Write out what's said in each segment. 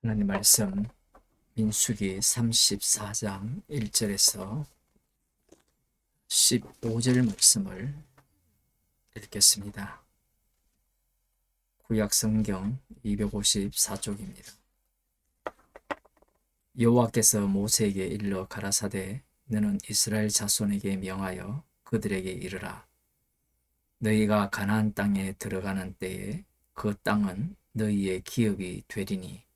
하나님 말씀 민수기 34장 1절에서 15절 말씀을 읽겠습니다. 구약 성경 254쪽입니다. 여호와께서 모세에게 일러 가라사대 너는 이스라엘 자손에게 명하여 그들에게 이르라 너희가 가나안 땅에 들어가는 때에 그 땅은 너희의 기업이 되리니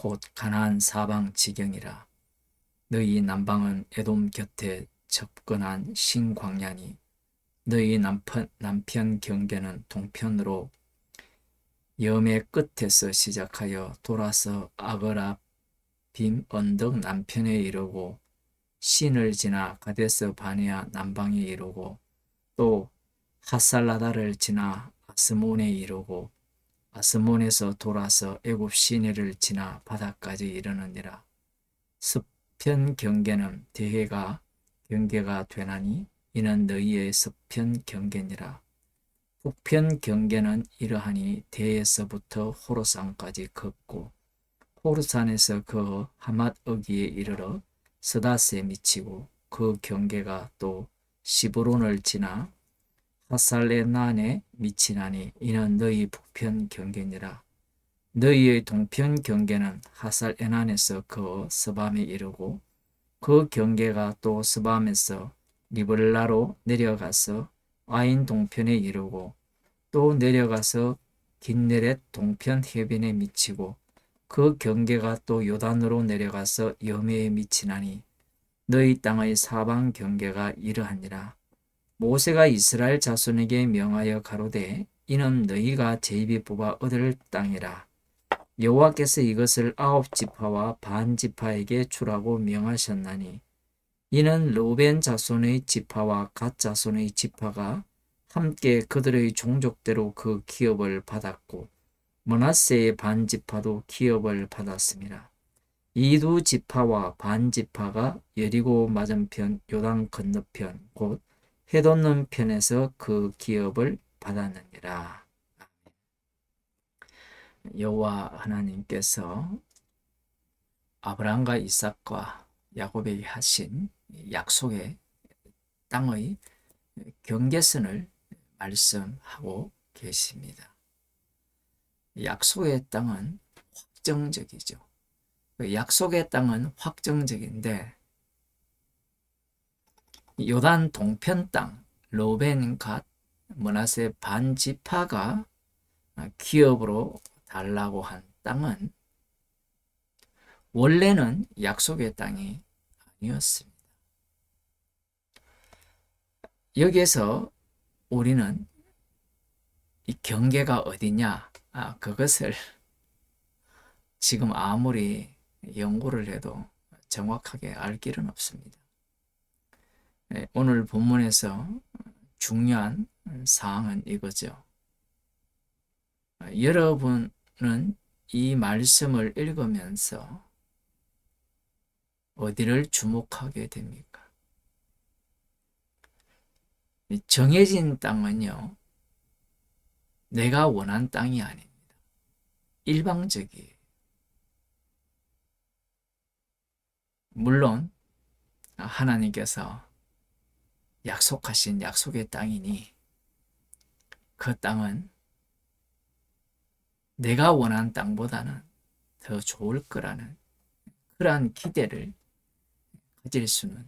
곧 가나안 사방 지경이라. 너희 남방은 에돔 곁에 접근한 신광야니. 너희 남편, 남편 경계는 동편으로 염의 끝에서 시작하여 돌아서 아그라 빔 언덕 남편에 이르고 신을 지나 가데스 바네아 남방에 이르고 또 하살라다를 지나 아스몬에 이르고 아스몬에서 돌아서 애굽 시내를 지나 바다까지 이르느니라. 서편 경계는 대해가 경계가 되나니 이는 너희의 서편 경계니라. 북편 경계는 이러하니 대에서부터 호로산까지 걷고 호르산에서 그 하맛 어기에 이르러 스다스에 미치고 그 경계가 또 시브론을 지나 하살레난에 미치나니 이는 너희 북편 경계니라. 너희의 동편 경계는 하살 에난에서 그 서밤에 이르고 그 경계가 또 서밤에서 리블라로 내려가서 아인 동편에 이르고 또 내려가서 긴네렛 동편 해변에 미치고 그 경계가 또 요단으로 내려가서 여매에 미치나니 너희 땅의 사방 경계가 이러하니라. 모세가 이스라엘 자손에게 명하여 가로되 이는 너희가 제비 뽑아 얻을 땅이라. 여호와께서 이것을 아홉 지파와 반 지파에게 주라고 명하셨나니 이는 로벤 자손의 지파와 갓 자손의 지파가 함께 그들의 종족대로 그 기업을 받았고 머나세의 반 지파도 기업을 받았습니다. 이 두 지파와 반 지파가 여리고 맞은편 요단 건너편 곧 해돋는 편에서 그 기업을 받았느니라. 여호와 하나님께서 아브라함과 이삭과 야곱에게 하신 약속의 땅의 경계선을 말씀하고 계십니다. 약속의 땅은 확정적이죠. 그 약속의 땅은 확정적인데 요단 동편 땅 로벤 갓 머나세 반 지파가 기업으로 달라고 한 땅은 원래는 약속의 땅이 아니었습니다. 여기에서 우리는 이 경계가 어디냐, 아, 그것을 지금 아무리 연구를 해도 정확하게 알 길은 없습니다. 네, 오늘 본문에서 중요한 사항은 이거죠. 여러분은 이 말씀을 읽으면서 어디를 주목하게 됩니까? 정해진 땅은요, 내가 원한 땅이 아닙니다. 일방적이에요. 물론, 하나님께서 약속하신 약속의 땅이니 그 땅은 내가 원하는 땅보다는 더 좋을 거라는 그러한 기대를 가질 수는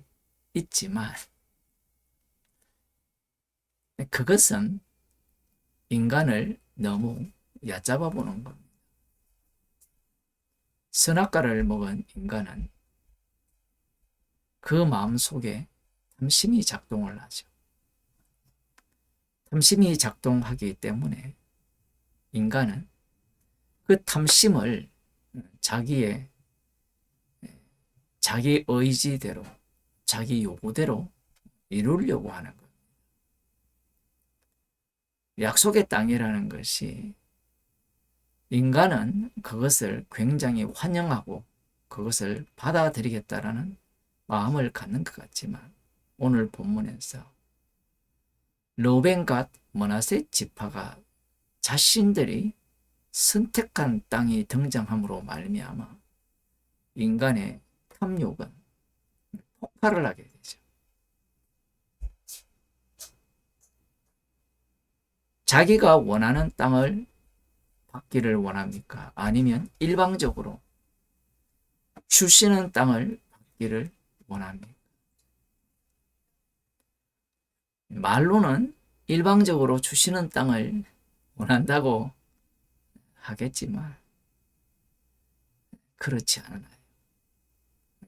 있지만 그것은 인간을 너무 얕잡아 보는 겁니다. 선악과를 먹은 인간은 그 마음 속에 탐심이 작동을 하죠. 탐심이 작동하기 때문에 인간은 그 탐심을 자기의 자기 의지대로 자기 요구대로 이루려고 하는 것. 약속의 땅이라는 것이 인간은 그것을 굉장히 환영하고 그것을 받아들이겠다라는 마음을 갖는 것 같지만 오늘 본문에서 로벤과 머나세 지파가 자신들이 선택한 땅이 등장함으로 말미암아 인간의 탐욕은 폭발을 하게 되죠. 자기가 원하는 땅을 받기를 원합니까? 아니면 일방적으로 주시는 땅을 받기를 원합니까? 말로는 일방적으로 주시는 땅을 원한다고 하겠지만 그렇지 않아요.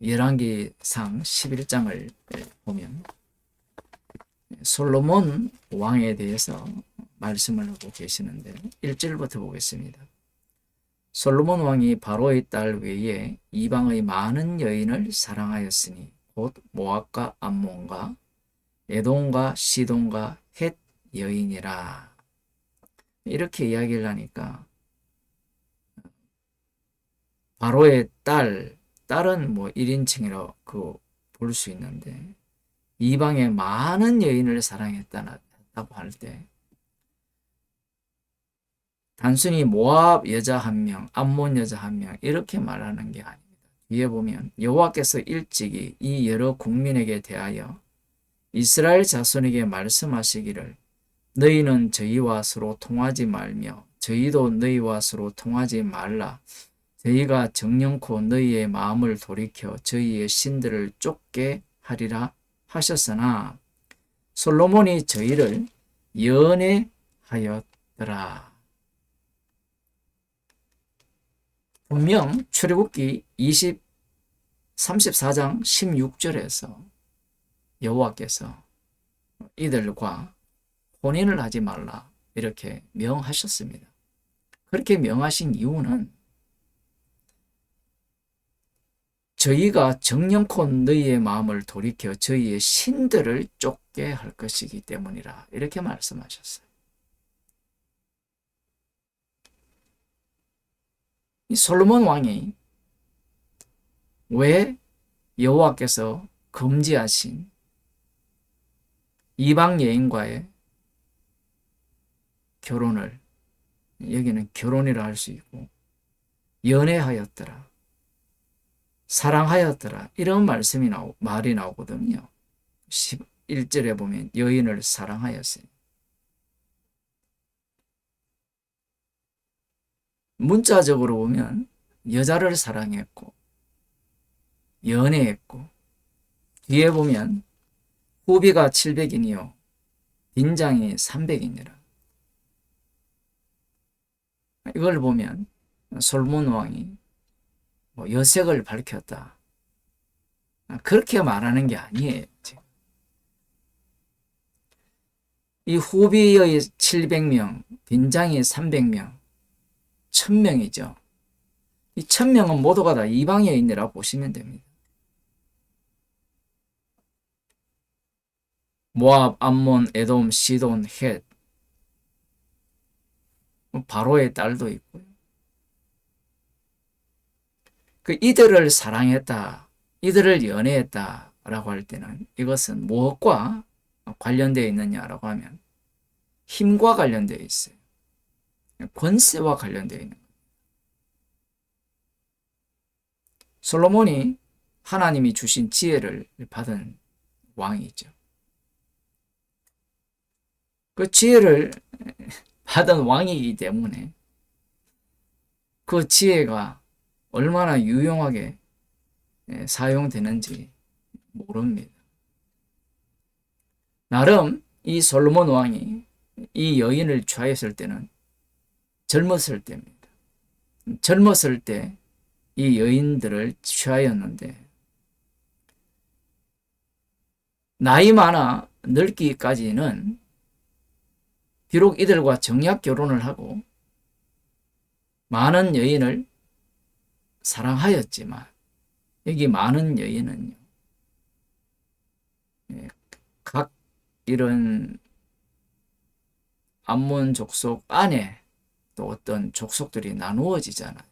열왕기상 11장을 보면 솔로몬 왕에 대해서 말씀을 하고 계시는데 1절부터 보겠습니다. 솔로몬 왕이 바로의 딸 외에 이방의 많은 여인을 사랑하였으니 곧 모압과 암몬과 에돔과 시돈과 헷 여인이라 이렇게 이야기를 하니까 바로의 딸 딸은 뭐 1인칭이라고 볼수 있는데 이방의 많은 여인을 사랑했다고 할 때 단순히 모압 여자 한 명, 암몬 여자 한 명 이렇게 말하는 게 아닙니다. 위에 보면 여호와께서 일찍이 이 여러 국민에게 대하여 이스라엘 자손에게 말씀하시기를 너희는 저희와 서로 통하지 말며 저희도 너희와 서로 통하지 말라. 저희가 정령코 너희의 마음을 돌이켜 저희의 신들을 쫓게 하리라 하셨으나 솔로몬이 저희를 연애하였더라. 분명 출애굽기 20 34장 16절에서 여호와께서 이들과 혼인을 하지 말라 이렇게 명하셨습니다. 그렇게 명하신 이유는 저희가 정령코 너희의 마음을 돌이켜 저희의 신들을 쫓게 할 것이기 때문이라 이렇게 말씀하셨어요. 이 솔로몬 왕이 왜 여호와께서 금지하신 이방 여인과의 결혼을 여기는 결혼이라 할 수 있고 연애하였더라. 사랑하였더라. 이런 말씀이 나오, 말이 나오거든요. 11절에 보면 여인을 사랑하였어요. 문자적으로 보면 여자를 사랑했고 연애했고 뒤에 보면 후비가 700이니요 빈장이 300이니라. 이걸 보면 솔몬 왕이 뭐 여색을 밝혔다. 그렇게 말하는 게 아니에요. 이 후비의 700명, 빈장이 300명, 1000명이죠. 이 1000명은 모두가 다 이방여인이라고 보시면 됩니다. 모압, 암몬, 에돔, 시돈, 헷 바로의 딸도 있고요. 그 이들을 사랑했다, 이들을 연애했다라고 할 때는 이것은 무엇과 관련되어 있느냐라고 하면 힘과 관련되어 있어요. 권세와 관련되어 있는. 솔로몬이 하나님이 주신 지혜를 받은 왕이죠. 그 지혜를 받은 왕이기 때문에 그 지혜가 얼마나 유용하게 예, 사용되는지 모릅니다. 나름 이 솔로몬 왕이 이 여인을 취하였을 때는 젊었을 때입니다. 젊었을 때 이 여인들을 취하였는데 나이 많아 늙기까지는 비록 이들과 정약 결혼을 하고 많은 여인을 사랑하였지만 여기 많은 여인은요. 예, 각 이런 암몬 족속 안에 또 어떤 족속들이 나누어지잖아요.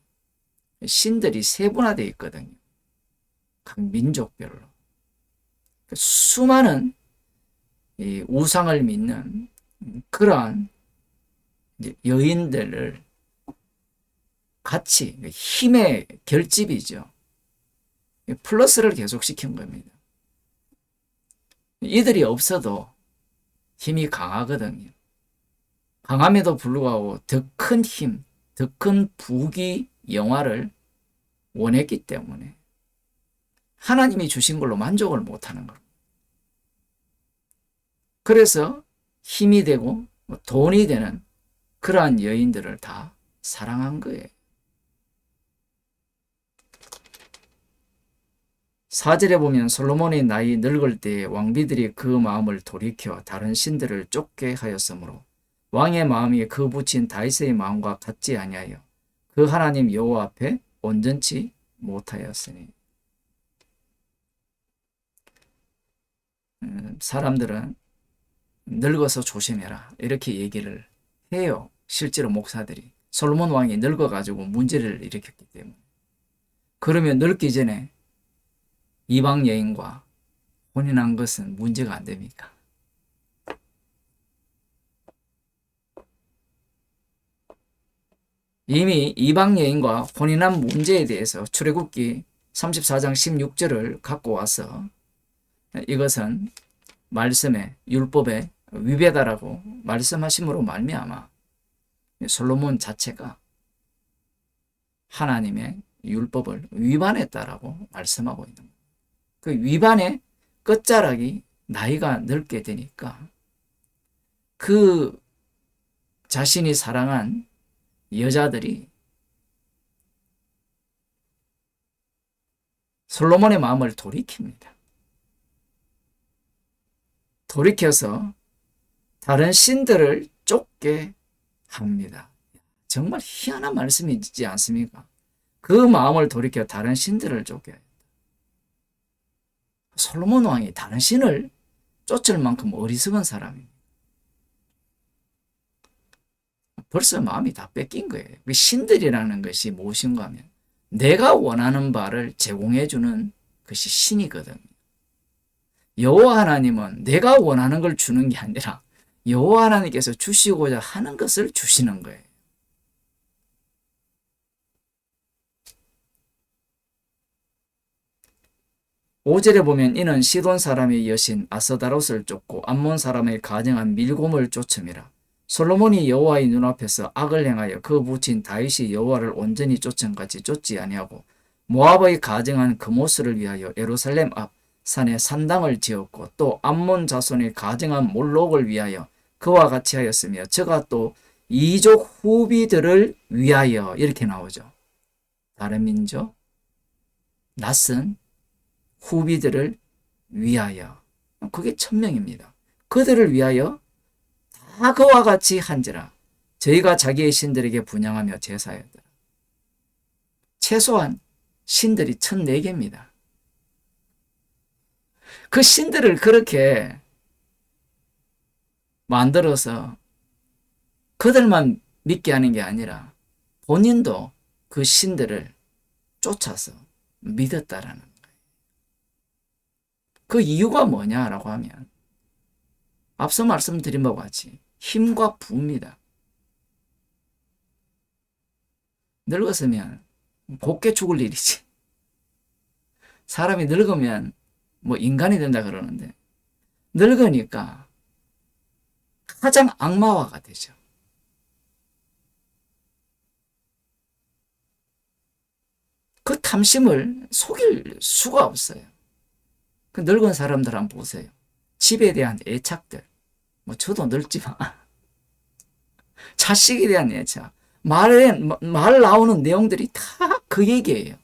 신들이 세분화되어 있거든요. 각 민족별로. 그 수많은 우상을 믿는 그러한 여인들을 가치, 힘의 결집이죠. 플러스를 계속 시킨 겁니다. 이들이 없어도 힘이 강하거든요. 강함에도 불구하고 더 큰 힘, 더 큰 부귀 영화를 원했기 때문에 하나님이 주신 걸로 만족을 못하는 겁니다. 그래서 힘이 되고 돈이 되는 그러한 여인들을 다 사랑한 거예요. 사절에 보면 솔로몬의 나이 늙을 때에 왕비들이 그 마음을 돌이켜 다른 신들을 쫓게 하였으므로 왕의 마음이 그 붙인 다윗의 마음과 같지 아니하여 그 하나님 여호와 앞에 온전치 못하였으니 음, 사람들은 늙어서 조심해라 이렇게 얘기를 해요. 실제로 목사들이 솔로몬 왕이 늙어가지고 문제를 일으켰기 때문에 그러면 늙기 전에 이방 여인과 혼인한 것은 문제가 안 됩니까? 이미 이방 여인과 혼인한 문제에 대해서 출애굽기 34장 16절을 갖고 와서 이것은 말씀에 율법에 위배다라고 말씀하심으로 말미암아 솔로몬 자체가 하나님의 율법을 위반했다라고 말씀하고 있는 거예요. 그 위반의 끝자락이 나이가 늙게 되니까 그 자신이 사랑한 여자들이 솔로몬의 마음을 돌이킵니다. 돌이켜서 다른 신들을 쫓게 합니다. 정말 희한한 말씀이지 않습니까? 그 마음을 돌이켜 다른 신들을 쫓게 했다. 솔로몬 왕이 다른 신을 쫓을 만큼 어리석은 사람입니다. 벌써 마음이 다 뺏긴 거예요. 그 신들이라는 것이 무엇인가 하면 내가 원하는 바를 제공해 주는 것이 신이거든요. 여호와 하나님은 내가 원하는 걸 주는 게 아니라 여호와 하나님께서 주시고자 하는 것을 주시는 거예요. 오절에 보면 이는 시돈 사람의 여신 아스다롯을 쫓고 암몬 사람의 가정한 밀곰을 쫓음이라. 솔로몬이 여호와의 눈앞에서 악을 행하여 그 부친 다윗이 여호와를 온전히 쫓은 같이 쫓지 아니하고 모압의 가정한 그모스를 위하여 예루살렘 앞 산에 산당을 지었고 또 암몬 자손의 가정한 몰록을 위하여 그와 같이 하였으며 저가 또 이족 후비들을 위하여 이렇게 나오죠. 다른 민족, 낯선 후비들을 위하여. 그게 천명입니다. 그들을 위하여 다 그와 같이 한지라. 저희가 자기의 신들에게 분양하며 제사하였더라. 최소한 신들이 천네 개입니다. 그 신들을 그렇게 만들어서 그들만 믿게 하는 게 아니라 본인도 그 신들을 쫓아서 믿었다라는 거예요. 그 이유가 뭐냐라고 하면 앞서 말씀드린 바와 같이 힘과 부입니다. 늙었으면 곱게 죽을 일이지. 사람이 늙으면 뭐 인간이 된다 그러는데 늙으니까 가장 악마화가 되죠. 그 탐심을 속일 수가 없어요. 그 늙은 사람들 한번 보세요. 집에 대한 애착들. 뭐 저도 늙지만 자식에 대한 애착. 말에 말 나오는 내용들이 다 그 얘기예요.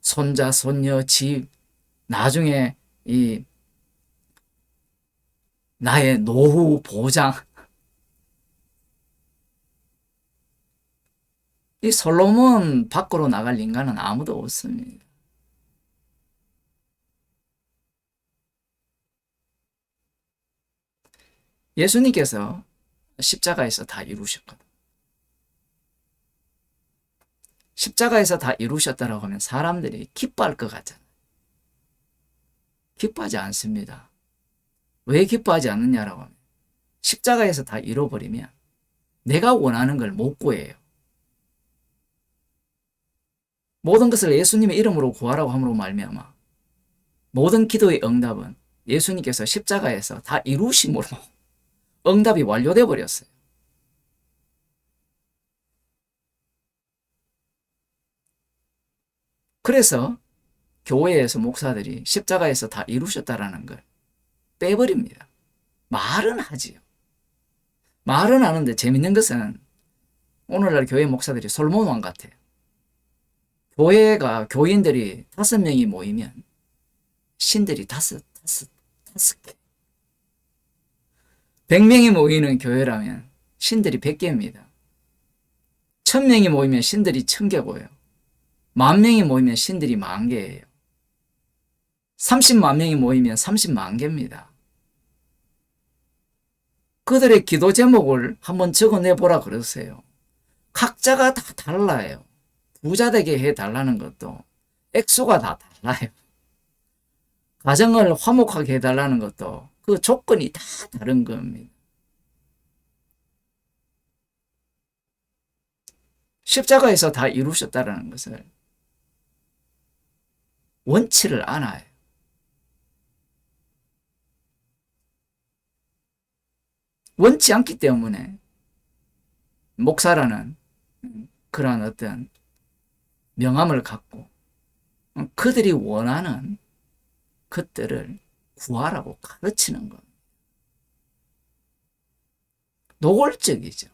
손자, 손녀, 집, 나중에 이 나의 노후 보장. 이 솔로몬 밖으로 나갈 인간은 아무도 없습니다. 예수님께서 십자가에서 다 이루셨거든. 십자가에서 다 이루셨다라고 하면 사람들이 기뻐할 것 같잖아요. 기뻐하지 않습니다. 왜 기뻐하지 않느냐라고 하면 십자가에서 다 잃어버리면 내가 원하는 걸 못 구해요. 모든 것을 예수님의 이름으로 구하라고 함으로 말미암아 모든 기도의 응답은 예수님께서 십자가에서 다 이루심으로 응답이 완료되어 버렸어요. 그래서 교회에서 목사들이 십자가에서 다 이루셨다라는 걸 빼버립니다. 말은 하지요. 말은 하는데 재밌는 것은 오늘날 교회 목사들이 솔몬 왕 같아요. 교회가 교인들이 다섯 명이 모이면 신들이 다섯, 다섯, 다섯 개. 백 명이 모이는 교회라면 신들이 백 개입니다. 천 명이 모이면 신들이 천 개고요. 만 명이 모이면 신들이 만 개예요. 30만 명이 모이면 30만 개입니다. 그들의 기도 제목을 한번 적어내 보라 그러세요. 각자가 다 달라요. 부자 되게 해 달라는 것도 액수가 다 달라요. 가정을 화목하게 해 달라는 것도 그 조건이 다 다른 겁니다. 십자가에서 다 이루셨다는 것을 원치를 않아요. 원치 않기 때문에 목사라는 그러한 어떤 명함을 갖고 그들이 원하는 것들을 구하라고 가르치는 것. 노골적이죠.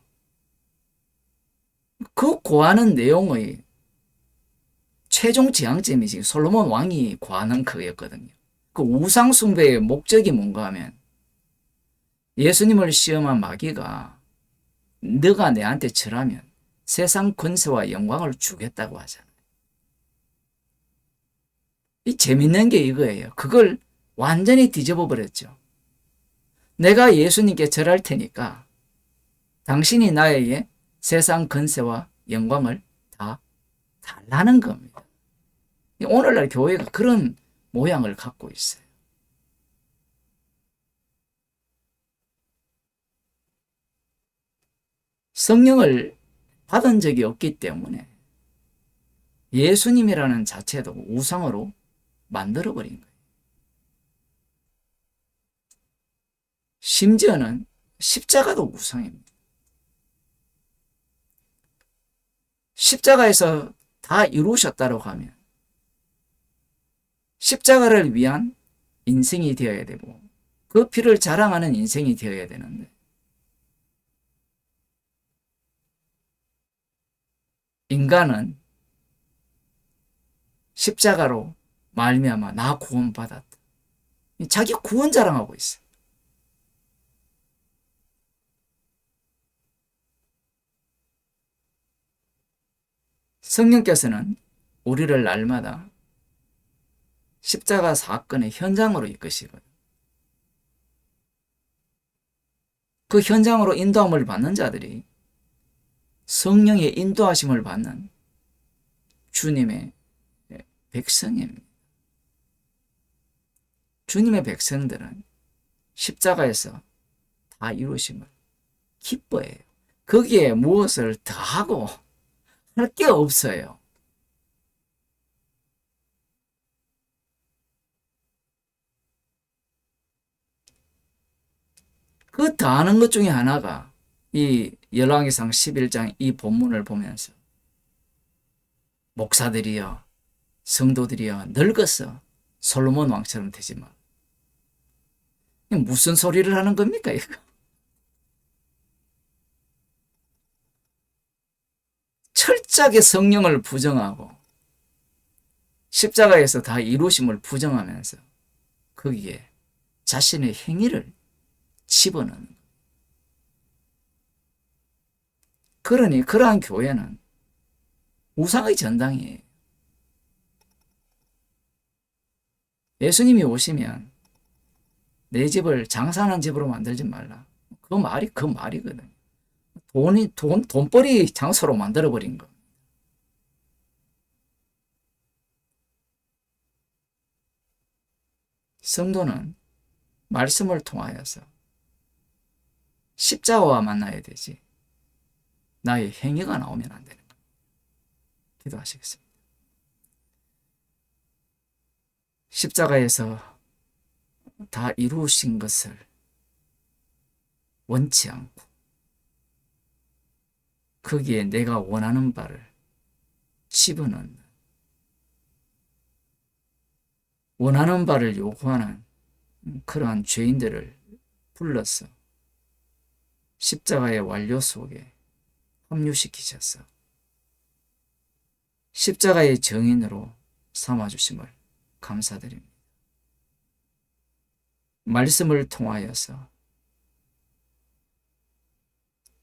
그 구하는 내용의 최종 지향점이 지금 솔로몬 왕이 구하는 그거였거든요. 그 우상 숭배의 목적이 뭔가 하면 예수님을 시험한 마귀가 너가 내한테 절하면 세상 권세와 영광을 주겠다고 하잖아요. 이 재밌는 게 이거예요. 그걸 완전히 뒤집어 버렸죠. 내가 예수님께 절할 테니까 당신이 나에게 세상 권세와 영광을 다 달라는 겁니다. 오늘날 교회가 그런 모양을 갖고 있어요. 성령을 받은 적이 없기 때문에 예수님이라는 자체도 우상으로 만들어버린 거예요. 심지어는 십자가도 우상입니다. 십자가에서 다 이루셨다고 하면 십자가를 위한 인생이 되어야 되고 그 피를 자랑하는 인생이 되어야 되는데 인간은 십자가로 말미암아 나 구원받았다. 자기 구원 자랑하고 있어. 성령께서는 우리를 날마다 십자가 사건의 현장으로 이끄시거든. 그 현장으로 인도함을 받는 자들이 성령의 인도하심을 받는 주님의 백성입니다. 주님의 백성들은 십자가에서 다 이루심을 기뻐해요. 거기에 무엇을 더하고 할 게 없어요. 그 더하는 것 중에 하나가 이 열왕기상 11장 이 본문을 보면서 목사들이여 성도들이여 늙어서 솔로몬 왕처럼 되지 마. 무슨 소리를 하는 겁니까 이거? 철저하게 성령을 부정하고 십자가에서 다 이루심을 부정하면서 거기에 자신의 행위를 집어넣는 그러니 그러한 교회는 우상의 전당이에요. 예수님이 오시면 내 집을 장사하는 집으로 만들지 말라. 그 말이 그 말이거든. 돈이 돈 돈벌이 장소로 만들어 버린 거. 성도는 말씀을 통하여서 십자가와 만나야 되지. 나의 행위가 나오면 안 되는 거예요. 기도하시겠습니다. 십자가에서 다 이루신 것을 원치 않고 거기에 내가 원하는 바를 씹어넣는 원하는 바를 요구하는 그러한 죄인들을 불러서 십자가의 완료 속에 합류시키셔서 십자가의 정인으로 삼아주심을 감사드립니다. 말씀을 통하여서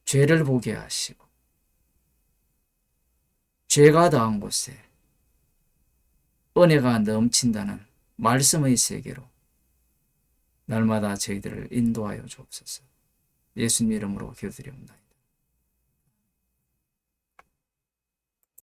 죄를 보게 하시고 죄가 더한 곳에 은혜가 넘친다는 말씀의 세계로 날마다 저희들을 인도하여 주옵소서. 예수님 이름으로 기도드립니다.